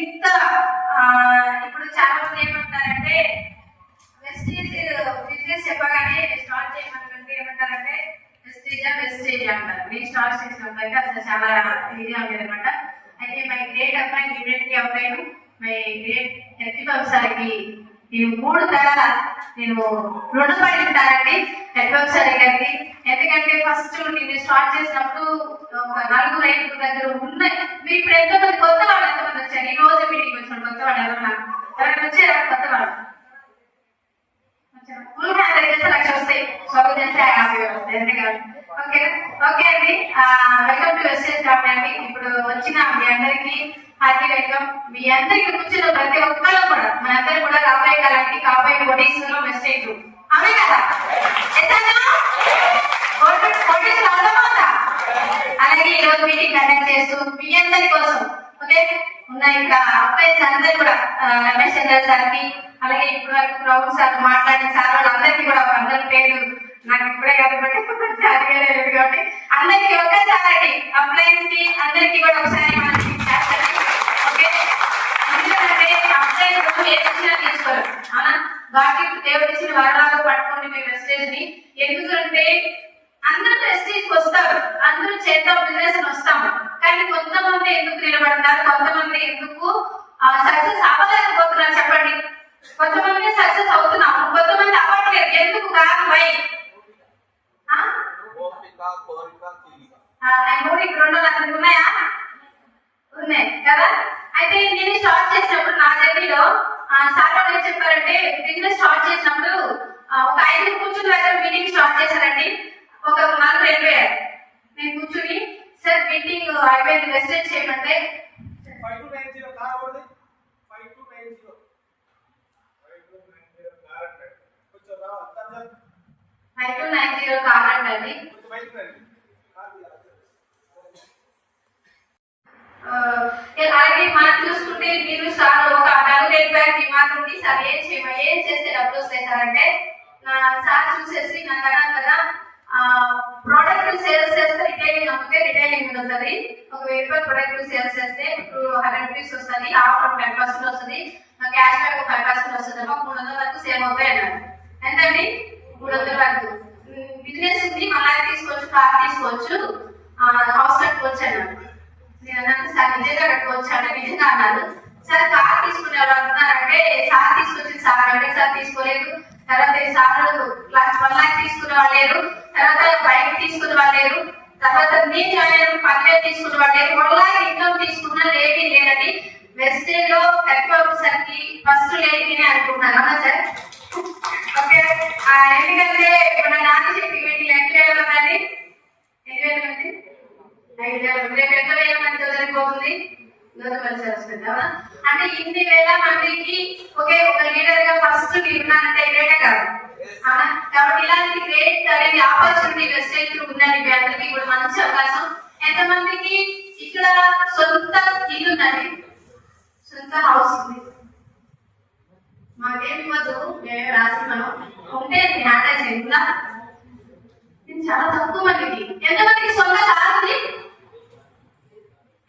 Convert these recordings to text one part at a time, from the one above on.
ఇంత ఇప్పుడు చాలా మంది ఏమంటారంటే వెస్టేజ్ బిజినెస్ చెప్పగానే స్టార్ట్ చేయమంటే ఏమంటారంటే వెస్టేజ్ వెస్టేజ్ అంటారు. నేను స్టార్ట్ చేసినప్పుడు అసలు చాలా ఇదిగా ఉండేది అనమాట అయితే మై గ్రేట్ అబ్బాయి గ్రేట్ అబ్బాయి మై గ్రేట్ హెల్తీ సార్కి నేను మూడు తరాల నేను రుణపడి ఉంటానండి. హెడ్ సార్ ఎందుకంటే ఫస్ట్ నేను స్టార్ట్ చేసినప్పుడు ఒక నలుగురు ఐదుగురు దగ్గర ఉన్నాయి. మీరు ఇప్పుడు ఎంతో మంది కొత్త వాళ్ళు ఎంతమంది వచ్చారు? ఈ రోజు మీటింగ్ వచ్చిన కొత్త వాళ్ళు ఎవరన్నా ఎవరైనా వచ్చారా కొత్త వాళ్ళు? ఫుల్ హ్యాండ్ అయితే లక్ష వస్తాయి. స్వాగతం చేస్తే హ్యాపీ వస్తాయి. అంతే కాదు ఓకే. ఓకే అండి. వెల్కమ్ టు వెస్టేజ్ అండి ఇప్పుడు వచ్చిన మీ అందరికి హార్టీ వెల్కమ్. మీ అందరికి కూర్చున్న ప్రతి ఒక్కరు కూడా మనందరూ కూడా రాబోయే కాలానికి కాబోయే కోటీశ్వరం వెస్టేట్ అవే కదా? అలాగే ఈ రోజు మీటింగ్ కండక్ట్ చేస్తూ మీ అందరి కోసం ఓకే? ఉన్న ఇంకా అబ్బాయిస్ అందరు కూడా రమేష్ చంద్ర సార్కి అలాగే ఇప్పుడు వరకు ప్రభు సార్ మాట్లాడిన సార్ వాళ్ళందరికీ కూడా అందరి పేరు నాకు ఇప్పుడే కాబట్టి జాతీయ లేదు కాబట్టి అందరికీ ఒక్కసారి అప్లయన్స్కి అందరికీ కూడా ఒకసారి మనం ఓకే? ఎందుకంటే అప్లయన్స్ ఏ తీసుకోరు. అవునా? బాకీ దేవుడు ఇచ్చిన వరలాగా పట్టుకోండి మీ మెసేజ్ని ఎందుకంటే అందరూ ప్రెస్టీజ్ వస్తారు. అందరూ చేద్దాం బిజినెస్ వస్తాము. కానీ కొంతమంది ఎందుకు నిలబడతారు? కొంతమంది ఎందుకు సక్సెస్ అవ్వలేకపోతున్నారు చెప్పండి. కొంతమంది సక్సెస్ అవుతున్నాము. కొంతమంది అవ్వట్లేదు. ఎందుకు? కారణం వై ఆ? ఓపిక కోరిక తీరిక ఆ, ఈ మూడు ఇక్కడ ఉన్న వాళ్ళందరికీ ఉన్నాయా ఉన్నాయి కదా అయితే నేను స్టార్ట్ చేసినప్పుడు నా జర్నీలో సార్ వాళ్ళు ఏం చెప్పారంటే బిజినెస్ స్టార్ట్ చేసినప్పుడు ఆ, ఒక ఐదు కూర్చుని దగ్గర మీటింగ్ స్టార్ట్ చేశారండి ఒక వెళ్ళిపోయారు నేను కూర్చుని సార్ మీటింగ్ అయిపోయింది వెస్టేజ్ చేయమంటే five two nine zero car. ఆ, అలాగే మనం చూసుకుంటే మీరు సార్ ఒక వెళ్ళిపోయారు మీ మాత్రం ఉంది. సార్ ఏం చేయమ? ఏం చేస్తే డబ్బులు వస్తాయి సార్ అంటే నా సార్ చూసేసి నాకు అన్నాను కదా. రిటైలింగ్ రిటైల్ రిటైలింగ్ ఉంటుంది ఒక వెయ్యి రూపాయలు ప్రోడక్ట్ సేల్స్ చేస్తే ఇప్పుడు హండ్రెడ్ రూపీస్ వస్తుంది ఆఫర్ టెన్ పర్సెంట్ వస్తుంది. క్యాష్ బ్యాక్ ఫైవ్ పర్సెంట్ వస్తుంది. మాకు మూడు వందల వరకు సేవ్ అవుతాయి అన్నారు ఎంతండి? మూడు వందల వరకు. బిజినెస్ ఉంది మళ్ళీ తీసుకోవచ్చు కార్ తీసుకోవచ్చు. హౌస్ కట్టుకోవచ్చు అన్నారు నేను అన్నాను సార్ నిజంగా కట్టుకోవచ్చు? అంటే నిజంగా అన్నారు. సార్ కార్ తీసుకునే వాళ్ళు అంటున్నారంటే సార్ తీసుకొచ్చింది సార్ అంటే సార్ తీసుకోలేదు. తర్వాత ఈ సార్ వన్ లాక్ తీసుకునే వాళ్ళు లేరు. తర్వాత బైక్ తీసుకునే వాళ్ళు లేరు. తర్వాత నేను జాయిన్ అయిన తీసుకున్న తీసుకునే వాళ్ళు లేరు. ఇన్కమ్ తీసుకున్న లేడీ లేదండి వెస్టేజ్లో కట్టిబాబు సార్కి ఫస్ట్ లేడీని అనుకుంటున్నాను. అవునా సార్? ఓకే. ఎందుకంటే మన నాన్న చెప్పి వీటికి ఎంత వేల మంది అండి ఎన్ని వేల మంది ఐదు వేల మంది రేపు ఎంత వేల మందితో సరిపోతుంది గౌతమల్లి వస్తుంది అవునా అంటే ఇన్ని వేల మందికి ఒకే ఒక లీడర్గా ఫస్ట్ మీరు ఉన్నారంటే గ్రేటే కాదు. కాబట్టి ఇలాంటి గ్రేట్ అనేది ఆపర్చునిటీ వెస్ట్ అయితే ఉందండి మీ అందరికి కూడా మంచి అవకాశం. ఎంతమందికి ఇక్కడ సొంత ఇల్లు ఉందండి? సొంత హౌస్ ఉంది. మాకేమి వద్దు మేమే రాసి మనం ఉంటే నాట చేయాల నేను చాలా తక్కువ మందికి ఎంతమందికి సొంత కారు ఉంది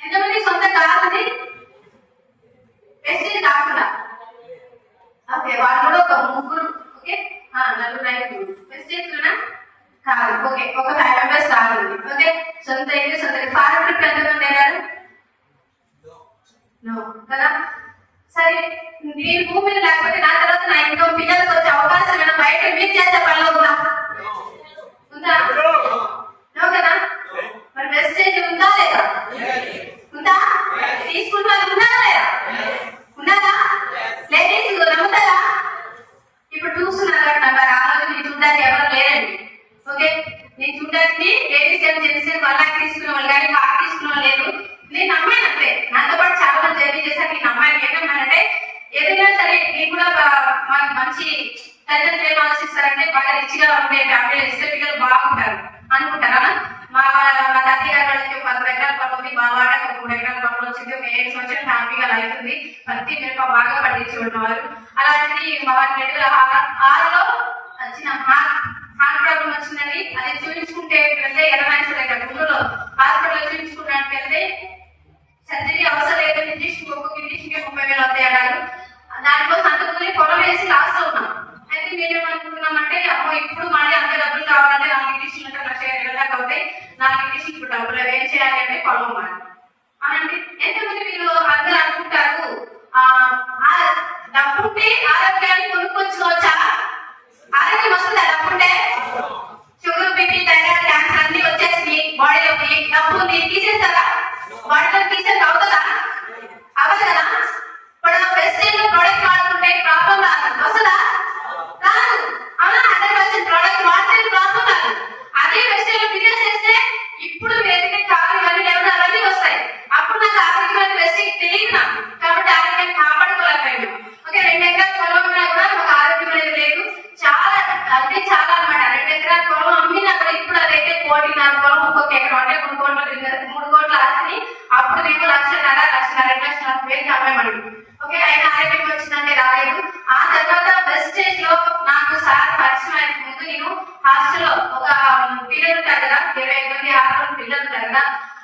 ఎంతమందికి సొంత కారు ఉంది వెస్టేజ్ కాకుండా ఓకే వాళ్ళు కూడా ఒక ముగ్గురు ఓకే ఆ, నలుగురు ఐదుగురు వెస్టేజ్ లోనా కారు ఓకే ఒక ఫైవ్ మెంబర్స్ కారు ఉంది ఓకే సొంత ఇల్లు సొంత ఫారెన్ ట్రిప్ ఎంతమంది వెళ్ళారు నో కదా సరే నేను భూమిని లేకపోతే నా తర్వాత నా ఇంకో పిల్లలకు వచ్చే అవకాశం ఏమైనా బయట మీరు చేసే పనిలో ఉందా ఉందా నో కదా మరి మెసేజ్ ఉందా లేదా ఉందా తీసుకున్న వాళ్ళు ఉన్నారా లేదా ఉన్నారా లేడీస్ నమ్ముతారా ఇప్పుడు చూస్తున్నారు కదా నమ్మారు ఆ రోజు నేను చూడడానికి ఎవరు లేరండి ఓకే నేను చూడడానికి లేడీస్ ఏం చేసి మళ్ళా తీసుకునే వాళ్ళు కానీ కార్ తీసుకునే వాళ్ళు లేరు నేను నమ్మాను అంతే నాతో పాటు చాలా మంది జర్నీ చేశారు నేను నమ్మాను ఏమన్నానంటే ఏదైనా సరే నేను కూడా మంచి తల్లిదండ్రులు ఏం ఆలోచిస్తారంటే బాగా రిచ్గా ఉండే ఫ్యామిలీ ఇస్తే పిల్లలు బాగుంటారు. అనుకుంటారా? మా మా తల్లి గారు వాళ్ళకి ఒక పది ఎకరాల పొలం ఉంది. మా వాళ్ళకి ఒక మూడు ఎకరాల పొలం వచ్చింది. ఒక ఏడు సంవత్సరాలు హ్యాపీగా లైఫ్ ఉంది. ప్రతి మిరప బాగా పండించి ఉన్నవారు అలాంటిది మా వారి రెండు వేల ఆరులో వచ్చిన హార్ట్ హార్ట్ ప్రాబ్లం వచ్చిందండి. అది చూపించుకుంటే వెళ్తే ఎర్రనాయకుడు ఇక్కడ గుండెలో హాస్పిటల్లో చూపించుకున్నట్టు వెళ్తే సర్జరీ అవసరం లేదని ఇంజక్షన్ ఒక్కొక్క ఇంజక్షన్ ఇప్పుడు మళ్ళీ అంత డబ్బులు కావాలంటే నాలుగు ఇంగ్లీష్ ఉంటే లక్ష ఇరవై వేల దాకా అవుతాయి నాలుగు ఇంగ్లీష్ ఇప్పుడు డబ్బులు ఏం చేయాలి అంటే పొలం మాట అనండి ఎంతమంది మీరు అందరూ అనుకుంటారు ఆ ఆ డబ్బుంటే ఆరోగ్యాన్ని కొనుక్కొచ్చుకోవచ్చా ఆరోగ్యం వస్తుందా డబ్బుంటే షుగర్ బీపీ థైరాయిడ్ క్యాన్సర్ అన్ని వచ్చేసి బాడీలోకి డబ్బు ఉంది తీసేస్తారా బాడీలో తీసేది అవుతుందా అవ్వదు కదా ఇప్పుడు వెస్టైన్లో ప్రోడక్ట్ వాడుతుంటే ప్రాబ్లం రాదు వస్తుందా రాదు అవునా హండ్రెడ్ పర్సెంట్ ప్రోడక్ట్ వాడితే ప్రాబ్లం రాదు అదే వెస్టైన్లో బిజినెస్ చేస్తే ఇప్పుడు వేదిక కావాలి ఇవన్నీ లేవు అవన్నీ వస్తాయి అప్పుడు నాకు ఆరోగ్యమైన వెస్టింగ్ తెలియదు నాకు కాబట్టి ఆరోగ్యాన్ని కాపాడుకోలేకపోయాను ఓకే రెండు ఎకరాల పొలం ఉన్నా కూడా ఒక ఆరోగ్యం అనేది లేదు చాలా అంటే చాలా అన్నమాట రెండు ఎకరాల పొలం అమ్మినా కూడా ఇప్పుడు అదైతే కోటిన్నర పొలం ఒక్కొక్క ఎకరం అంటే మూడు కోట్ల బిజినెస్ మూడు కోట్ల ఆస్తిని అప్పుడు మేము లక్షన్నర లక్షన్నర రెండు లక్షల నలభై వేలు అమ్మాయి ఓకే అయినా ఆరోగ్యం వచ్చిందంటే రాలేదు ఆ తర్వాత బెస్ట్ స్టేజ్లో నాకు సార్ పరిచయం అయిన ముందు నేను హాస్టల్లో ఒక పిల్లలు ఉంటారు కదా ఇరవై ఐదు మంది ఆరు పిల్లలు ఉంటారు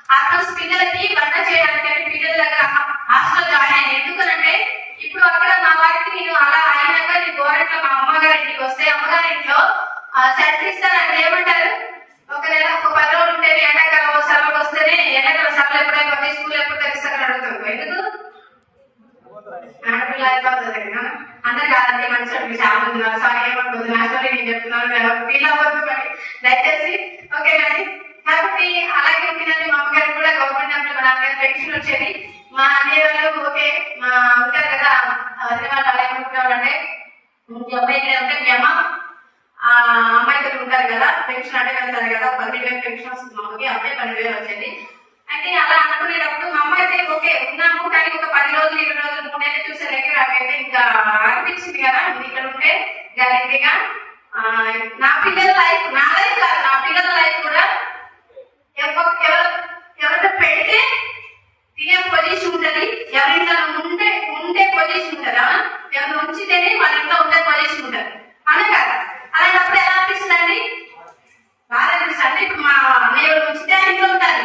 కదా ఆర్ఫన్స్ పిల్లలకి వంట చేయడానికి అని పిల్లల దగ్గర హాస్టల్ జాయిన్ అయ్యాను ఎందుకనంటే ఇప్పుడు అక్కడ మా వారికి నేను అలా అయినాక నేను గోరంట మా అమ్మగారి ఇంటికి వస్తే అమ్మగారి ఇంట్లో సెంటర్ ఇస్తారంటే ఏమంటారు? ఒక నెల ఒక పది రోజులు ఉంటేనే ఎండాకాలం సెలవులు వస్తేనే ఎండాకాలం సెలవులు ఎప్పుడైనా స్కూల్ ఎప్పుడు తెరిస్తారని అడుగుతాం ఎందుకు? ఆడపిల్ల అయిపోతుంది అందరు కాదండి మంచి వాళ్ళు చాలా ఉన్నారు. సారీ ఏమనుకోదు నా స్టోరీ నేను చెప్తున్నాను ఫీల్ అవ్వద్దు మరి దయచేసి ఓకే కానీ కాబట్టి అలాగే ఉంటుందండి మా అమ్మగారికి కూడా గవర్నమెంట్ జాబ్లో మా నాన్నగారు పెన్షన్ వచ్చేది. మా అన్నయ్య వాళ్ళు ఓకే మా ఉంటారు కదా హైదరాబాద్ అలాగే అలా ఏమనుకున్నారంటే మీ అమ్మాయి ఇక్కడ ఉంటే మీ అమ్మ ఆ అమ్మాయితో ఉంటారు కదా పెన్షన్ అంటే వెళ్తారు కదా పన్నెండు వేలు పెన్షన్ వస్తుంది మా అమ్మకి అమ్మాయి పన్నెండు వేలు వచ్చేది. అయితే అలా అనుకునేటప్పుడు మా అమ్మ అయితే ఓకే ఉన్నాము కానీ ఒక పది రోజులు ఇరవై రోజులు మూడు చూసే దగ్గర నాకైతే ఇంకా అనిపించింది కదా ఇక్కడ ఉంటే గ్యారెంటీగా నా పిల్లల లైఫ్ నా లైఫ్ కాదు నా పిల్లల లైఫ్ కూడా ఎవ- పెడితే తినే పొజిషన్ ఉంటది. ఎవరింట్లో ఉండే ఉండే పొజిషన్ ఉంటుందా? ఎవరు ఉంచితేనే వాళ్ళ ఇంట్లో ఉండే పొజిషన్ ఉంటది. అనగా అలాంటప్పుడు ఎలా అనిపిస్తుందండి? బాగా అనిపిస్తుంది అంటే ఇప్పుడు మా అన్నయ్య ఉంచితే ఆయన ఇంట్లో ఉంటారు.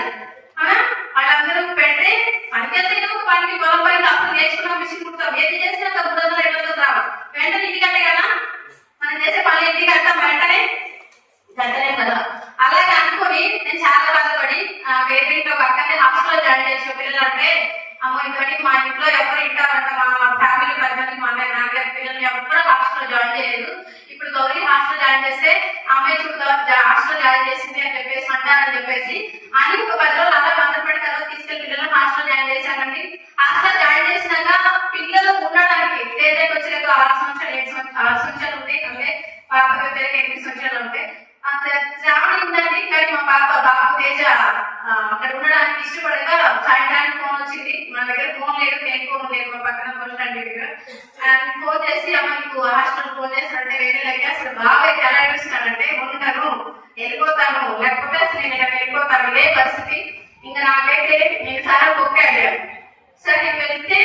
వాళ్ళందరూ పెడితే పనికెళ్తే ఒక పొలం పనికి అప్పుడు నేర్చుకున్న మిషన్ కుడతాం. ఏది చేసినా ఒక మూడు వందలు వందలు రావు. వెంటనే ఇంటికి కదా? మనం చేసే పని ఇంటి కట్టాం వెంటనే గంటనే కదా అలాగే అనుకొని నేను చాలా బాధపడి ఆ, వేరే ఇంట్లో ఒక అక్కనే హాస్టల్లో చేసిన పిల్లలు అంటే అమ్మో ఇంకోటి మా ఇంట్లో ఎవరు ఇంటారంట మా ఫ్యామిలీ పెద్దలు మా అన్నయ్య నాన్నగారి పిల్లల్ని ఎవరు హాస్టల్లో జాయిన్ చేయలేదు. ఇప్పుడు గౌరీ హాస్టల్ జాయిన్ చేస్తే అమ్మాయి చూడ హాస్టల్ జాయిన్ చేసింది అని చెప్పేసి అంటారని చెప్పేసి అని ఒక పెద్ద రోజులు అలా బాధపడి తర్వాత తీసుకెళ్ళి పిల్లలు హాస్టల్ జాయిన్ చేశానండి హాస్టల్ జాయిన్ చేసినాక పిల్లలు ఉండడానికి తేజకి వచ్చేది ఆరు సంవత్సరాలు ఏడు సంవత్సరాలు ఆరు సంవత్సరాలు ఉంటాయి అంటే పాప ఎనిమిది సంవత్సరాలు ఉంటాయి అంత శ్రావణి ఉందండి కానీ మా పాప బాబు తేజ అక్కడ ఉండడానికి ఇష్టపడక సాయంత్రానికి ఫోన్ వచ్చింది. మన దగ్గర ఫోన్ లేదు నేను ఫోన్ లేదు మా పక్కన బస్ స్టాండ్ దగ్గర ఫోన్ చేసి అమ్మ నీకు హాస్టల్ ఫోన్ చేస్తానంటే వెళ్ళలేక అసలు బాగా ఎలా ఏడుస్తానంటే ఉంటాను వెళ్ళిపోతాను. లేకపోతే అసలు నేను ఇక్కడ వెళ్ళిపోతాను ఇదే పరిస్థితి. ఇంకా నాకైతే నేను సారా బొక్క సరే నేను వెళ్తే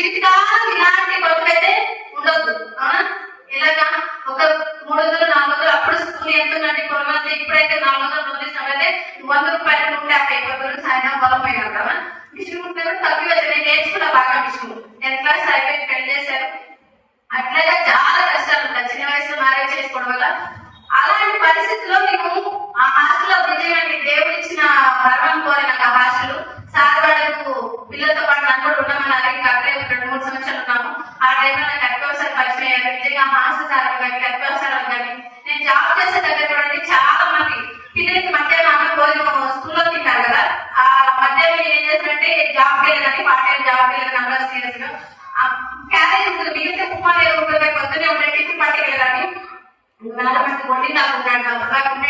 జీవితకాలం ఇలాంటి బతుకైతే ఉండొద్దు నా నిజంగా సార్ కానీ అత్యవసరాలు కానీ నేను జాబ్ చేసే దగ్గర కూడా చాలా మంది పిల్లలకి మధ్యాహ్నం అన్నం భోజనం స్కూల్లో తింటారు కదా. ఆ మధ్యాహ్నం నేను ఏం చేస్తానంటే జాబ్కి వెళ్ళదని పార్ట్ టైం జాబ్కి వెళ్ళదని అందరూ సీరియస్ ఆ క్యారేజ్ ఉంటుంది మిగిలితే ఉప్మా లేదు ఉంటుంది పొద్దున్నే ఉండే టిఫిన్ పట్టుకెళ్ళాలని నాలుగు మంది వండి నాకు ఉన్నాడు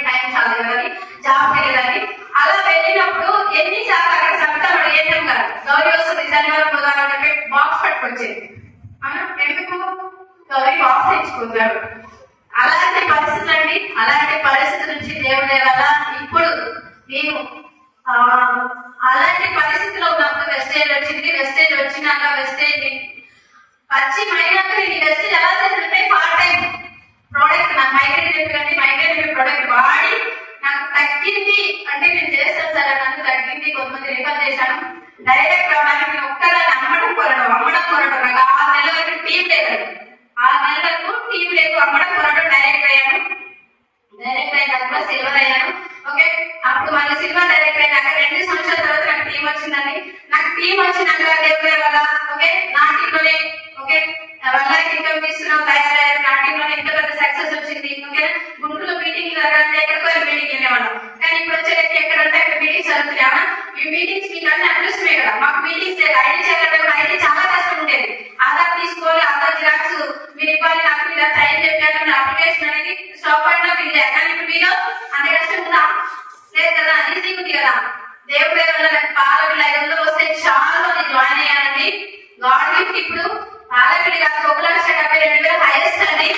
టైం చాలు కదని జాబ్కి వెళ్ళాలని అలా వెళ్ళినప్పుడు ఎన్నిసార్లు అక్కడ సంతం అడిగేసాం కదా గౌరీ వస్తుంది శనివారం బుధవారం బాక్స్ పట్టుకొచ్చేది. ఎందుకు? గౌరీ బాక్స్ అలాంటి పరిస్థితులు అండి. అలాంటి పరిస్థితి నుంచి దేవుడి వల్ల ఇప్పుడు నేను అలాంటి పరిస్థితిలో ఉన్నప్పుడు వెస్టేజ్ వచ్చింది వెస్టేజ్ వచ్చినాక వెస్టేజ్ పరిచయం అయినాక నేను వెస్టేజ్ ఎలా చేస్తుంటే పార్ట్ టైం మంచిది కదా. దేవుడే వల్ల నాకు పాలకులు వస్తే చాలా జాయిన్ అయ్యానండి గాడ్ గిఫ్ట్ ఇప్పుడు పాలకులు కాదు ఒక లక్ష డెబ్బై రెండు వేలు హైయెస్ట్ అండి.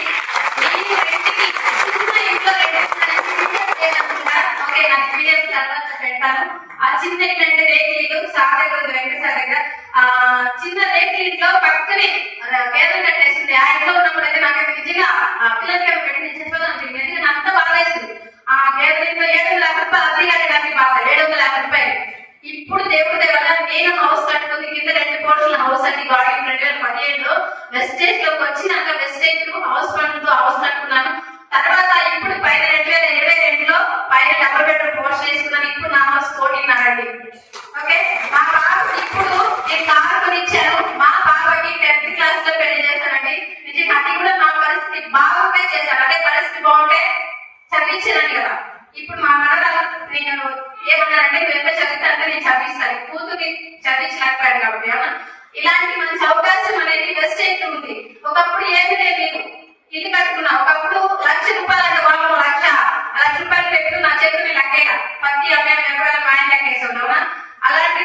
ఓకే నాకు వీడియోస్ తర్వాత ఆ చిన్న ఏంటంటే రేకులు సార్ దగ్గర వెంకట దగ్గర. ఆ చిన్న రేకులింట్లో పక్కనే పేదలు కట్టేసింది. ఆ ఇంట్లో ఉన్నప్పుడు అయితే నాకు నిజంగా పిల్లలకి పెట్టి అది రెండు వేల పదిహేడులో వెస్టేజ్లోకి వచ్చినాక వెస్టేజ్ హౌస్ ఫండ్తో హౌస్ కట్టుకున్నాను తర్వాత ఇప్పుడు పైన రెండు వేల ఇరవై రెండులో పైన డబ్బులు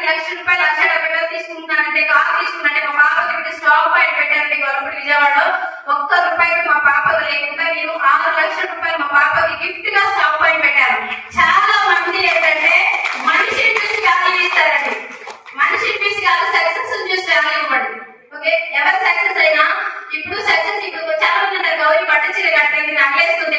లక్షల రూపాయలు లక్ష డెబ్బై వేలు తీసుకుంటున్నానంటే కారు తీసుకున్నానంటే మా పాపకి స్టాప్ పాయింట్ పెట్టారండి గవర్నమెంట్ విజయవాడలో. ఒక్క రూపాయికి మా పాపకు లేకుండా నేను ఆరు లక్షల రూపాయలు మా పాపకి గిఫ్ట్గా స్టాప్ పాయింట్ పెట్టారు చాలా మంది ఏంటంటే మనిషి చూసి వ్యాల్యూ ఇస్తారండి మనిషి చూసి కాదు సక్సెస్ చూసి వ్యాల్యూ ఇవ్వండి. ఓకే? ఎవరు సక్సెస్ అయినా ఇప్పుడు సక్సెస్ ఇప్పుడు చాలా మంది గౌరీ పట్టు చీర కట్టండి నగలేసుకుంటే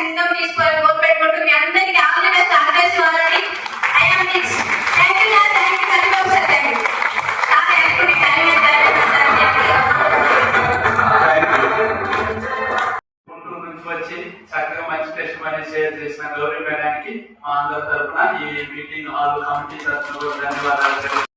ఇన్కమ్ తీసుకోవాలి గోల్ పెట్టుకుంటుంది అందరికీ